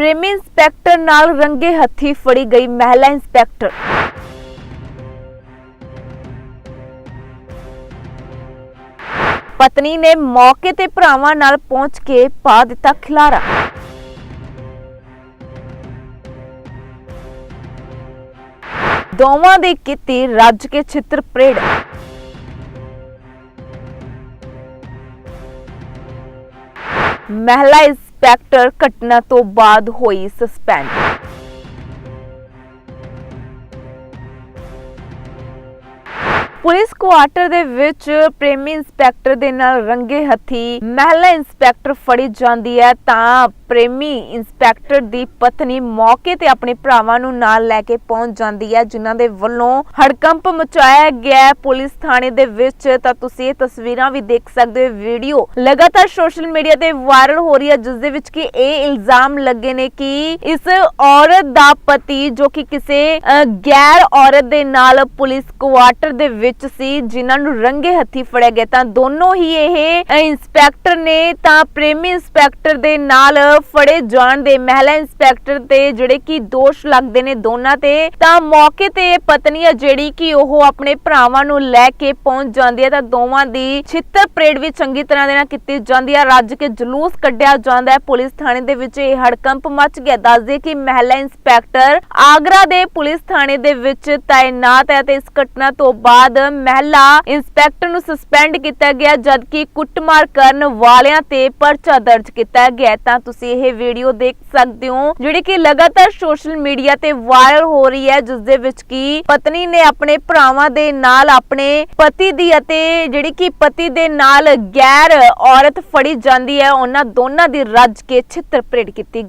ਪ੍ਰੇਮੀ ਇੰਸਪੈਕਟਰ ਨਾਲ ਰੰਗੇ ਹੱਥੀ ਫੜੀ ਗਈ ਮਹਿਲਾ ਇੰਸਪੈਕਟਰ। ਪਤਨੀ ਨੇ ਮੌਕੇ ਤੇ ਭਰਾਵਾਂ ਨਾਲ ਪਹੁੰਚ ਕੇ ਪਾ ਦਿੱਤਾ ਖਿਲਾਰਾ। ਦੋਵਾਂ ਦੀ ਕੀਤੀ ਰੱਜ ਕੇ ਛਿੱਤਰ ਪ੍ਰੇਡ। ਮਹਿਲਾ ਇੰਸਪੈਕਟਰ ਘਟਨਾ ਤੋਂ ਬਾਅਦ ਹੋਈ ਸਸਪੈਂਡ ਪੁਲਿਸ ਕੁਆਰਟਰ ਦੇ ਵਿੱਚ ਪ੍ਰੇਮੀ ਇੰਸਪੈਕਟਰ ਦੇ ਨਾਲ ਰੰਗੇ ਹੱਥੀ ਮਹਿਲਾ ਇੰਸਪੈਕਟਰ ਫੜੀ ਜਾਂਦੀ ਹੈ ਤਾਂ ਪ੍ਰੇਮੀ ਇੰਸਪੈਕਟਰ ਦੀ ਪਤਨੀ ਮੌਕੇ ਤੇ ਆਪਣੇ ਭਰਾਵਾਂ ਨੂੰ ਨਾਲ ਲੈ ਕੇ ਪਹੁੰਚ ਜਾਂਦੀ ਹੈ, ਜਿਨ੍ਹਾਂ ਦੇ ਵੱਲੋਂ ਹੜਕੰਪ ਮਚਾਇਆ ਗਿਆ ਪੁਲਿਸ ਥਾਣੇ ਦੇ ਵਿੱਚ ਤਾਂ ਤੁਸੀਂ ਇਹ ਤਸਵੀਰਾਂ ਵੀ ਦੇਖ ਸਕਦੇ ਹੋ, ਵੀਡੀਓ ਲਗਾਤਾਰ ਸੋਸ਼ਲ ਮੀਡੀਆ ਤੇ ਵਾਇਰਲ ਹੋ ਰਹੀ ਹੈ, ਜਿਸ ਦੇ ਵਿੱਚ ਕਿ ਇਹ ਇਲਜ਼ਾਮ ਲੱਗੇ ਨੇ ਕਿ ਇਸ ਔਰਤ ਦਾ ਪਤੀ ਜੋ ਕਿ ਕਿਸੇ ਗੈਰ ਔਰਤ ਦੇ ਨਾਲ ਪੁਲਿਸ ਕੁਆਰਟਰ ਦੇ ਵਿੱਚ ਸੀ, ਜਿਨ੍ਹਾਂ ਨੂੰ ਰੰਗੇ ਹੱਥੀ ਫੜਿਆ ਗਿਆ। ਤਾਂ ਦੋਨੋਂ ਹੀ ਇਹ ਇੰਸਪੈਕਟਰ ਨੇ ਤਾਂ ਪ੍ਰੇਮੀ ਇੰਸਪੈਕਟਰ ਦੇ ਨਾਲ ਫੜੇ ਜਾਣ ਦੇ ਮਹਿਲਾ ਇੰਸਪੈਕਟਰ ਤੇ ਜਿਹੜੇ ਕਿ ਦੋਸ਼ ਲੱਗਦੇ ਨੇ ਦੋਨਾਂ ਤੇ, ਤਾਂ ਮੌਕੇ ਤੇ ਪਤਨੀ ਆ ਜਿਹੜੀ ਕਿ ਉਹ ਆਪਣੇ ਭਰਾਵਾਂ ਨੂੰ ਲੈ ਕੇ ਪਹੁੰਚ ਜਾਂਦੀ ਹੈ ਤਾਂ ਦੋਵਾਂ ਦੀ ਛਿੱਤਰ ਪਰੇਡ ਵੀ ਚੰਗੀ ਤਰ੍ਹਾਂ ਦੇ ਨਾਲ ਕੀਤੀ ਜਾਂਦੀ ਹੈ ਰੱਜ ਕੇ ਜਲੂਸ ਕੱਢਿਆ ਜਾਂਦਾ ਹੈ। ਪੁਲਿਸ ਥਾਣੇ ਦੇ ਵਿੱਚ ਇਹ ਹੜਕੰਪ ਮਚ ਗਿਆ। ਦੱਸਦੇ ਕਿ ਮਹਿਲਾ ਇੰਸਪੈਕਟਰ ਆਗਰਾ ਦੇ ਪੁਲਿਸ ਥਾਣੇ ਦੇ ਵਿੱਚ ਤਾਇਨਾਤ ਹੈ ਤੇ ਇਸ ਘਟਨਾ ਤੋਂ ਬਾਅਦ ਮਹਿਲਾ ਇੰਸਪੈਕਟਰ ਨੂੰ ਸਸਪੈਂਡ ਕੀਤਾ ਗਿਆ, ਜਦਕਿ ਕੁੱਟਮਾਰ ਕਰਨ ਵਾਲਿਆਂ ਤੇ ਪਰਚਾ ਦਰਜ ਕੀਤਾ ਗਿਆ ਤਾਂ ਤੁਸੀਂ ਤੁਸੀਂ ਇਹ ਵੀਡੀਓ ਦੇਖ ਸਕਦੇ ਹੋ, ਜਿਹੜੀ ਕਿ ਲਗਾਤਾਰ ਸੋਸ਼ਲ ਮੀਡੀਆ ਤੇ ਵਾਇਰਲ ਹੋ ਰਹੀ ਹੈ ਜਿਸ ਦੇ ਵਿੱਚ ਕਿ ਪਤਨੀ ਨੇ ਆਪਣੇ ਭਰਾਵਾਂ ਦੇ ਨਾਲ ਆਪਣੇ ਪਤੀ ਦੀ ਅਤੇ ਜਿਹੜੀ ਕਿ ਪਤੀ ਦੇ ਨਾਲ ਗੈਰ ਔਰਤ ਫੜੀ ਜਾਂਦੀ ਹੈ, ਉਹਨਾਂ ਦੋਨਾਂ ਦੀ ਰੱਜ ਕੇ ਛਿੱਤਰ ਪਰੇਡ ਕੀਤੀ ਗਈ।